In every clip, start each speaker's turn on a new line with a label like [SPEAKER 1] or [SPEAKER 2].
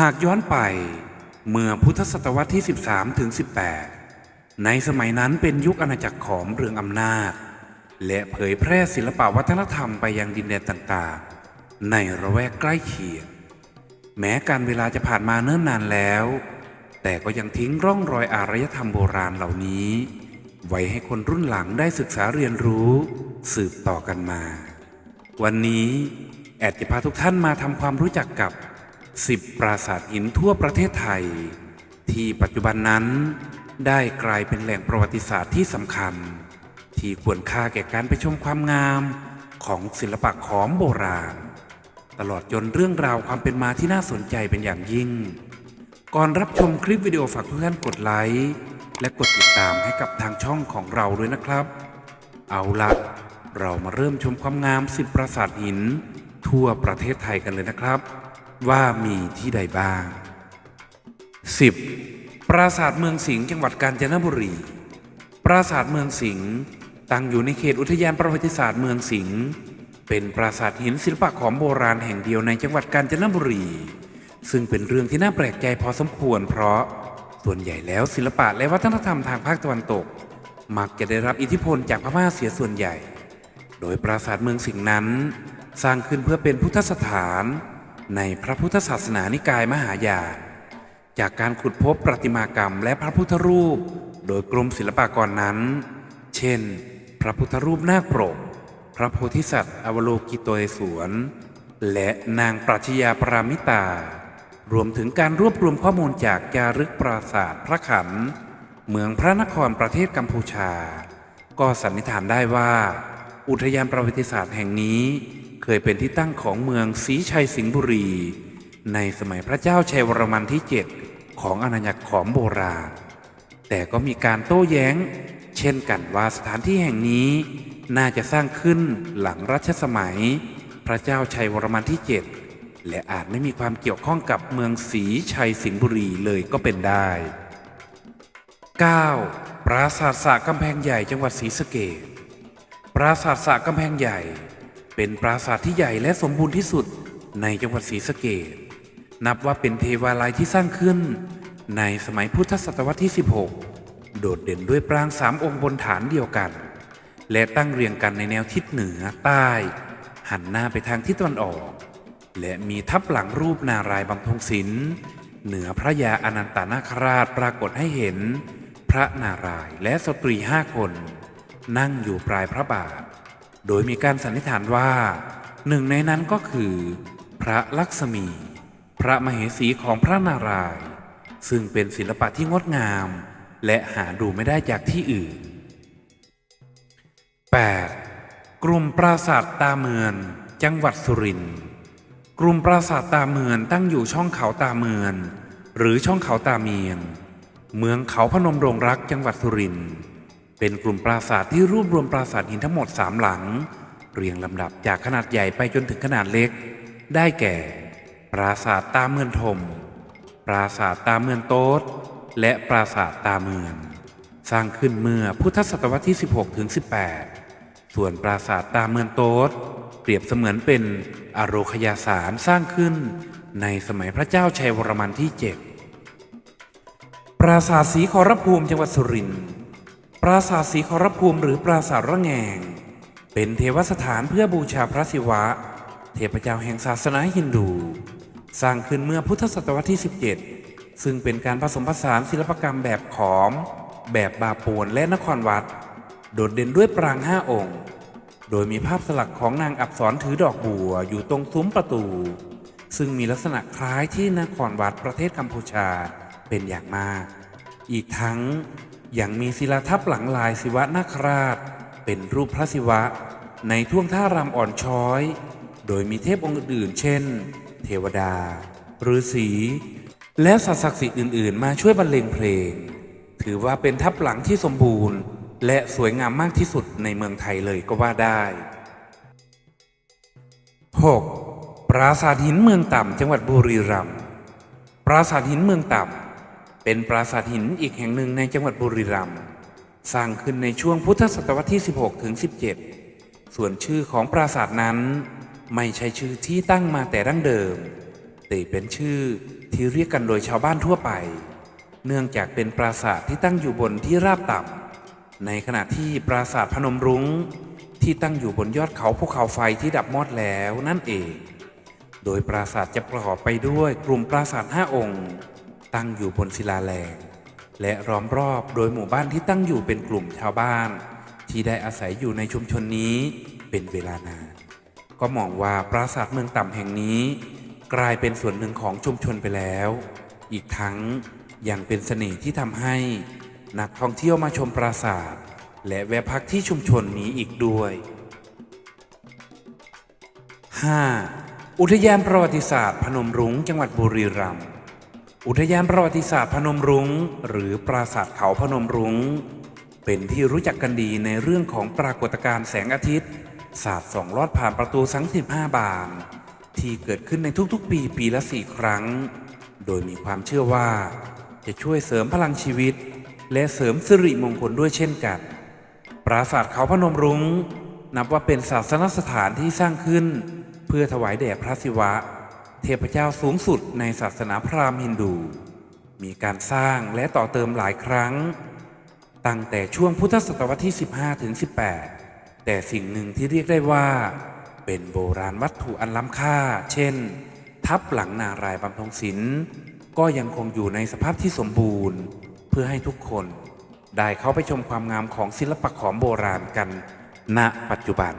[SPEAKER 1] หากย้อนไปเมื่อพุทธศตวรรษที่ 13ถึง18 ในสมัยนั้นเป็นยุคอาณาจักรของเรืองอำนาจ และเผยแพร่ศิลปวัฒนธรรมไปยังดินแดนต่างๆ ในระแวกใกล้เคียง แม้การเวลาจะผ่านมาเนิ่นนานแล้ว แต่ก็ยังทิ้งร่องรอยอารยธรรมโบราณเหล่านี้ ไว้ให้คนรุ่นหลังได้ศึกษาเรียนรู้ สืบต่อกันมา วันนี้แอดจะพาทุกท่านมาทำความรู้จักกับ 10 ปราสาทหินทั่วประเทศไทย ที่ปัจจุบันนั้นได้กลายเป็นแหล่งประวัติศาสตร์ที่สำคัญ ที่ควรค่าแก่การไปชมความงามของศิลปะขอมโบราณ ตลอดจนเรื่องราวความเป็นมาที่น่าสนใจเป็นอย่างยิ่ง ก่อนรับชมคลิปวิดีโอฝากทุกท่านกดไลค์และกดติดตามให้กับทางช่องของเราด้วยนะครับ เอาละเรามาเริ่มชมความงามสิบปราสาทหิน ทั่วประเทศไทยกันเลยนะครับ ว่ามีที่ใดบ้าง 10. ปราสาทเมืองสิงห์จังหวัดกาญจนบุรี ปราสาทเมืองสิงห์ตั้งอยู่ในเขตอุทยานประวัติศาสตร์เมืองสิงห์เป็นปราสาทหินศิลปะของโบราณแห่งเดียวในจังหวัดกาญจนบุรี ซึ่งเป็นเรื่องที่น่าแปลกใจพอสมควร เพราะส่วนใหญ่แล้วศิลปะและวัฒนธรรมทางภาคตะวันตก มักจะได้รับอิทธิพลจากพม่าเสียส่วนใหญ่ โดยปราสาทเมืองสิงห์นั้น สร้างขึ้นเพื่อเป็นพุทธสถาน ในพระพุทธศาสนานิกายมหายานจากการขุดพบประติมากรรมและพระพุทธรูป โดยกรมศิลปากรนั้น เช่น พระพุทธรูปนาคปรก พระโพธิสัตว์อวโลกิโตเอสวน และนางปรัชญาปรามิตา รวมถึงการรวบรวมข้อมูลจากจารึกปราสาทพระขัน เมืองพระนครประเทศกัมพูชา ก็สันนิษฐานได้ว่า อุทยานประวัติศาสตร์แห่งนี้ เคยเป็นที่ตั้งของเมืองศรีชัยสิงห์บุรี ในสมัยพระเจ้าชัยวรมันที่ 7 ของอาณาจักรขอมโบราณ แต่ก็มีการโต้แย้ง เช่นกันว่าสถานที่แห่งนี้ น่าจะสร้างขึ้นหลังรัชสมัย พระเจ้าชัยวรมันที่ 7 และอาจไม่มีความเกี่ยวข้องกับเมืองศรีชัยสิงห์บุรีเลยก็เป็นได้ 9. ปราสาทสระกำแพงใหญ่จังหวัดศรีสะเกษปราสาทสระกำแพงใหญ่ เป็นปราสาทที่ใหญ่และสมบูรณ์ที่สุดในจังหวัดศรีสะเกษนับว่าเป็นเทวาลัยที่สร้างขึ้น ในสมัยพุทธศตวรรษที่ 16 โดดเด่นด้วยปรางสามองค์บนฐานเดียวกัน และตั้งเรียงกันในแนวทิศเหนือใต้ หันหน้าไปทางทิศตะวันออก และมีทับหลังรูปนารายบำพงศิลป์เหนือพระยาอนันตนาคราชปรากฏให้เห็น พระนารายณ์และสตรีห้าคน นั่งอยู่ปลายพระบาท โดยมีการสันนิษฐานว่า หนึ่งในนั้นก็คือ พระลักษมี พระมเหสีของพระนารายณ์ซึ่งเป็นศิลปะที่งดงาม และหาดูไม่ได้จากที่อื่น 8. กลุ่มปราสาทตาเมือน จังหวัดสุรินทร์กลุ่มปราสาทตาเมือนตั้งอยู่ช่องเขาตาเมือน หรือช่องเขาตาเมียง เมืองเขาพนมดงรักจังหวัดสุรินทร์ เป็นกลุ่มปราสาทที่รวบรวมปราสาทหินทั้งหมดสามหลัง เรียงลำดับจากขนาดใหญ่ไปจนถึงขนาดเล็ก ได้แก่ ปราสาทตาเมือนทมปราสาทตาเมือนโต๊ดและปราสาทตาเมือน สร้างขึ้นเมื่อพุทธศตวรรษที่ 16ถึง18 ส่วนปราสาทตาเมือนโต๊ดเปรียบเสมือนเป็นอโรคยาสารสร้างขึ้นในสมัยพระเจ้าชัยวรมันที่7ปราสาทสีขอรภูมิจังหวัดสุรินทร์ ปราสาทสีขอรภูมิหรือปราสาทระแงง เป็นเทวสถานเพื่อบูชาพระศิวะ เทพเจ้าแห่งศาสนาฮินดู สร้างขึ้นเมื่อพุทธศตวรรษที่ 17 ซึ่งเป็นการผสมผสานศิลปกรรมแบบขอม แบบบาปูนและนครวัด โดดเด่นด้วยปรางห้าองค์ โดยมีภาพสลักของนางอับสรถือดอกบัวอยู่ตรงซุ้มประตู ซึ่งมีลักษณะคล้ายที่นครวัดประเทศกัมพูชาเป็นอย่างมาก อีกทั้ง ยังมีศิลาทับหลังลายศิวะนาคราช เป็นรูปพระศิวะ ในท่วงท่ารำอ่อนช้อย โดยมีเทพองค์อื่นเช่น เทวดาฤาษีและสัตว์ศักดิ์สิทธิ์อื่น ๆ มาช่วยบรรเลงเพลง ถือว่าเป็นทับหลังที่สมบูรณ์ และสวยงามมากที่สุดในเมืองไทยเลยก็ว่าได้ 6. ปราสาทหินเมืองต่ำจังหวัดบุรีรัมย์ปราสาทหินเมืองต่ำ เป็นปราสาทหินอีกแห่งหนึ่งในจังหวัดบุรีรัมย์สร้างขึ้นในช่วงพุทธศตวรรษที่ 16 ถึง 17 ส่วนชื่อของปราสาทนั้น ไม่ใช่ชื่อที่ตั้งมาแต่ดั้งเดิม แต่เป็นชื่อที่เรียกกันโดยชาวบ้านทั่วไป เนื่องจากเป็นปราสาทที่ตั้งอยู่บนที่ราบต่ำในขณะที่ปราสาทพนมรุง้งที่ตั้งอยู่บนยอดเขาภูเขาไฟที่ดับมอดแล้วนั่นเอง โดยปราสาทจะประกอบไปด้วยกลุ่มปราสาทห้าองค์ ตั้งอยู่บนศิลาแรงและล้อมรอบโดยหมู่บ้านที่ตั้งอยู่เป็นกลุ่มชาวบ้าน ที่ได้อาศัยอยู่ในชุมชนนี้เป็นเวลานานก็มองว่าปราสาทเมืองต่ำแห่งนี้ กลายเป็นส่วนหนึ่งของชุมชนไปแล้ว อีกทั้งยังเป็นเสน่ห์ที่ทำให้ นักท่องเที่ยวมาชมปราสาท และแวะพักที่ชุมชนนี้อีกด้วย 5. อุทยานประวัติศาสตร์ พนมรุ้งจังหวัดบุรีรัมย์ อุทยานประวัติศาสตร์พนมรุง้ง หรือปราสาทเขาพนมรุง้ง เป็นที่รู้จักกันดีในเรื่องของปรากฏการณ์แสงอาทิตย์ สาดส่องลอดผ่านประตูสัง15 บาน ที่เกิดขึ้นในทุกๆ ปีปีละสี่ครั้ง โดยมีความเชื่อว่า จะช่วยเสริมพลังชีวิต และเสริมสิริมงคลด้วยเช่นกัน ปราสาทเขาพนมรุง้ง นับว่าเป็นศาสนสถานที่สร้างขึ้น เพื่อถวายแด่พระศิวะ เทพเจ้าสูงสุดในศาสนาพราหมณ์ฮินดู มีการสร้างและต่อเติมหลายครั้ง ตั้งแต่ช่วงพุทธศตวรรษที่ 15ถึง18 แต่สิ่งหนึ่งที่เรียกได้ว่า เป็นโบราณวัตถุอันล้ำค่า เช่น ทับหลังนารายบำทงศิลป์ก็ยังคงอยู่ในสภาพที่สมบูรณ์ เพื่อให้ทุกคนได้เข้าไปชมความงามของศิลปะขอมโบราณกัน ณ ปัจจุบัน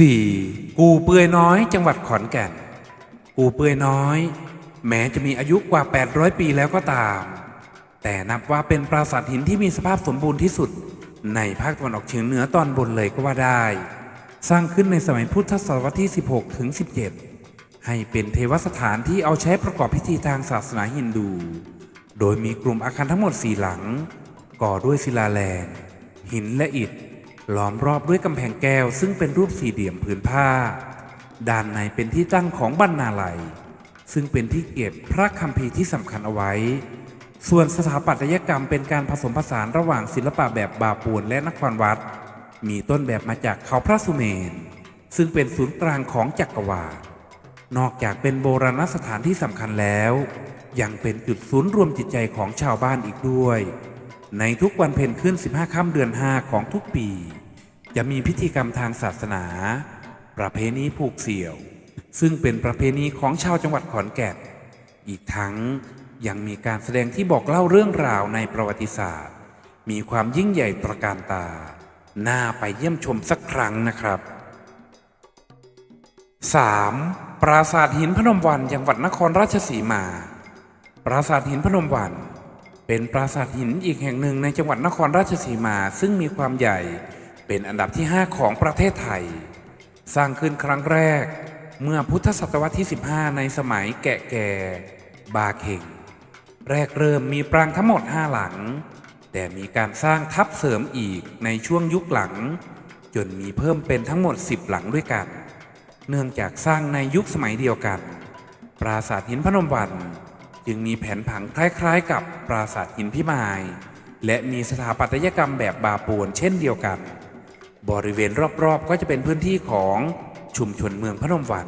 [SPEAKER 1] 4. กูเปือยน้อย จังหวัดขอนแก่น กูเปือยน้อย แม้จะมีอายุกว่า 800 ปีแล้วก็ตาม แต่นับว่าเป็นปราสาทหินที่มีสภาพสมบูรณ์ที่สุด ในภาคตะวันออกเฉียงเหนือตอนบนเลยก็ว่าได้ สร้างขึ้นในสมัยพุทธศตวรรษที่ 16 ถึง 17 ให้เป็นเทวสถานที่เอาใช้ประกอบพิธีทางศาสนาฮินดู โดยมีกลุ่มอาคารทั้งหมดสี่หลัง ก่อด้วยศิลาแรงหินและอิฐ ล้อมรอบด้วยกำแพงแก้วซึ่งเป็นรูปสี่เหลี่ยมผืนผ้า ด้านในเป็นที่ตั้งของบรรณาลัย ซึ่งเป็นที่เก็บพระคัมภีร์ที่สำคัญเอาไว้ ส่วนสถาปัตยกรรมเป็นการผสมผสานระหว่างศิลปะแบบบาปูนและนครวัด มีต้นแบบมาจากเขาพระสุเมน ซึ่งเป็นศูนย์กลางของจักรวาล นอกจากเป็นโบราณสถานที่สำคัญแล้ว ยังเป็นจุดศูนย์รวมจิตใจของชาวบ้านอีกด้วย ในทุกวันเพ็ญขึ้น 15 ค่ำเดือน 5 ของทุกปี จะมีพิธีกรรมทางศาสนา ประเพณีผูกเสี่ยว ซึ่งเป็นประเพณีของชาวจังหวัดขอนแก่น อีกทั้งยังมีการแสดงที่บอกเล่าเรื่องราวในประวัติศาสตร์ มีความยิ่งใหญ่ตระการตา น่าไปเยี่ยมชมสักครั้งนะครับ 3. ปราสาทหินพนมวันจังหวัดนครราชสีมา ปราสาทหินพนมวัน เป็นปราสาทหินอีกแห่งหนึ่งในจังหวัดนครราชสีมา ซึ่งมีความใหญ่เป็นอันดับที่ 5 ของประเทศไทย สร้างขึ้นครั้งแรก เมื่อพุทธศตวรรษที่ 15 ในสมัยแกะแก่บาเข่ง แรกเริ่มมีปรางทั้งหมด 5 หลัง แต่มีการสร้างทับเสริมอีกในช่วงยุคหลัง จนมีเพิ่มเป็นทั้งหมด 10 หลังด้วยกัน เนื่องจากสร้างในยุคสมัยเดียวกัน ปราสาทหินพนมวัน จึงมีแผนผังคล้ายๆ กับปราสาทหินพิมาย และมีสถาปัตยกรรมแบบบาปูนเช่นเดียวกัน บริเวณรอบๆ ก็จะเป็นพื้นที่ของชุมชนเมืองพนมวัน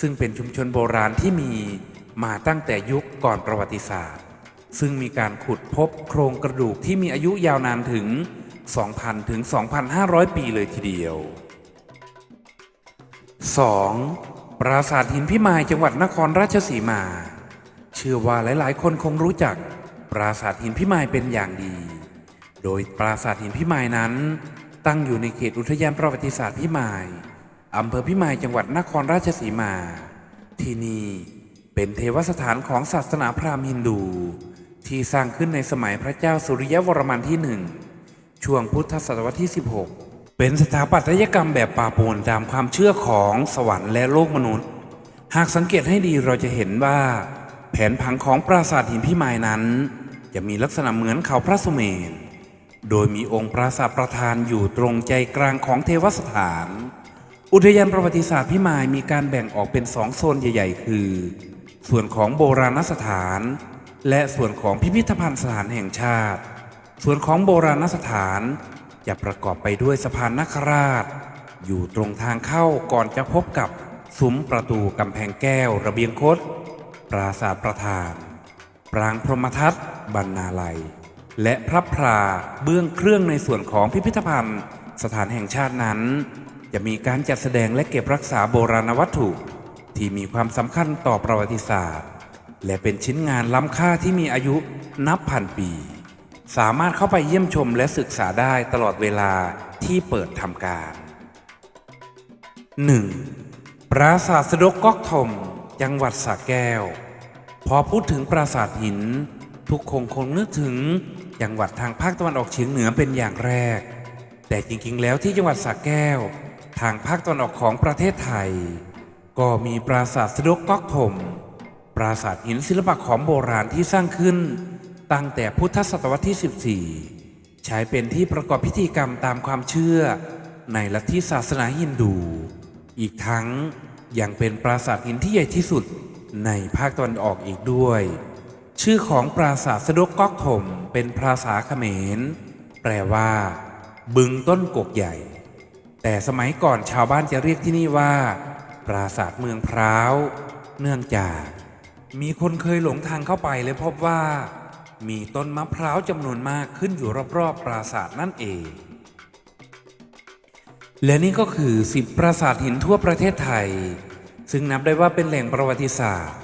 [SPEAKER 1] ซึ่งเป็นชุมชนโบราณที่มีมาตั้งแต่ยุคก่อนประวัติศาสตร์ ซึ่งมีการขุดพบโครงกระดูกที่มีอายุยาวนานถึง 2,000 ถึง 2,500 ปีเลยทีเดียว 2. ปราสาทหินพิมายจังหวัดนครราชสีมา เชื่อว่าหลาย ๆ คนคงรู้จักปราสาทหินพิมายเป็นอย่างดี โดยปราสาทหินพิมายนั้น ตั้งอยู่ในเขตอุทยานประวัติศาสตร์พิมายอำเภอพิมายจังหวัดนครราชสีมา ที่นี่เป็นเทวสถานของศาสนาพราหมณ์ฮินดู ที่สร้างขึ้นในสมัยพระเจ้าสุริยวรมันที่หนึ่งช่วงพุทธศตวรรษที่ 16 เป็นสถาปัตยกรรมแบบป่าปูนตามความเชื่อของสวรรค์และโลกมนุษย์ หากสังเกตให้ดีเราจะเห็นว่า แผนผังของปราสาทหินพิมายนั้น จะมีลักษณะเหมือนเขาพระสุเมน โดยมีองค์ปราสาทประธานอยู่ตรงใจกลางของเทวสถาน อุทยานประวัติศาสตร์พิมายมีการแบ่งออกเป็นสองโซนใหญ่ ๆ คือ ส่วนของโบราณสถาน และส่วนของพิพิธภัณฑ์สถานแห่งชาติ ส่วนของโบราณสถาน จะประกอบไปด้วยสะพานนคราช อยู่ตรงทางเข้าก่อนจะพบกับซุ้มประตูกำแพงแก้วระเบียงคด ราสาทประธาน ปรางพรหมทัศน์บรรณาลัย และพระพราเบื้องเครื่องในส่วนของพิพิธภัณฑ์สถานแห่งชาตินั้น จะมีการจัดแสดงและเก็บรักษาโบราณวัตถุ ที่มีความสำคัญต่อประวัติศาสตร์ และเป็นชิ้นงานล้ำค่าที่มีอายุนับพันปี สามารถเข้าไปเยี่ยมชมและศึกษาได้ตลอดเวลาที่เปิดทำการ 1. ปราสาทสดกก๊อกทม จังหวัดสระแก้ว พอพูดถึงปราสาทหิน ทุกคงคงนึกถึงจังหวัดทางภาคตะวันออกเฉียงเหนือเป็นอย่างแรก แต่จริงๆ แล้วที่จังหวัดสระแก้ว ทางภาคตะวันออกของประเทศไทย ก็มีปราสาทสะดกก๊อกทมปราสาทหินศิลปะขอมโบราณที่สร้างขึ้น ตั้งแต่พุทธศตวรรษที่ 14 ใช้เป็นที่ประกอบพิธีกรรมตามความเชื่อ ในลัทธิศาสนาฮินดู อีกทั้ง ยังเป็นปราสาทหินที่ใหญ่ที่สุดในภาคตะวันออกอีกด้วย ชื่อของปราสาทสะดกก๊อกถมเป็นภาษาเขมร แปลว่า บึงต้นกกใหญ่ แต่สมัยก่อนชาวบ้านจะเรียกที่นี่ว่า ปราสาทเมืองพร้าว เนื่องจาก มีคนเคยหลงทางเข้าไปและพบว่า มีต้นมะพร้าวจำนวนมากขึ้นอยู่รอบๆปราสาทนั่นเอง และนี่ก็คือสิบปราสาทหินทั่วประเทศไทย ซึ่งนับได้ว่าเป็นแหล่งประวัติศาสตร์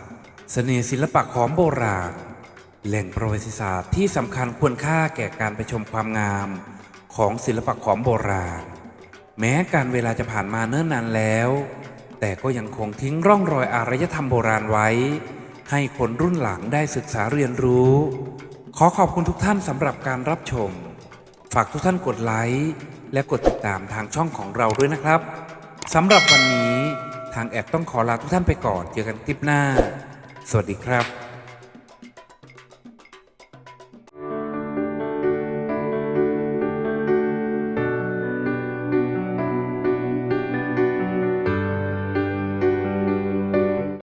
[SPEAKER 1] เสน่ห์ศิลปะของโบราณ แหล่งประวัติศาสตร์ที่สำคัญควรค่าแก่การไปชมความงามของศิลปะของโบราณ แม้การเวลาจะผ่านมาเนิ่นนานแล้ว แต่ก็ยังคงทิ้งร่องรอยอารยธรรมโบราณไว้ ให้คนรุ่นหลังได้ศึกษาเรียนรู้ ขอขอบคุณทุกท่านสำหรับการรับชม ฝากทุกท่านกดไลค์ และกดติดตามทางช่องของเราด้วยนะครับสำหรับวันนี้ทางแอดต้องขอลาทุกท่านไปก่อนเจอกันคลิปหน้า สวัสดีครับ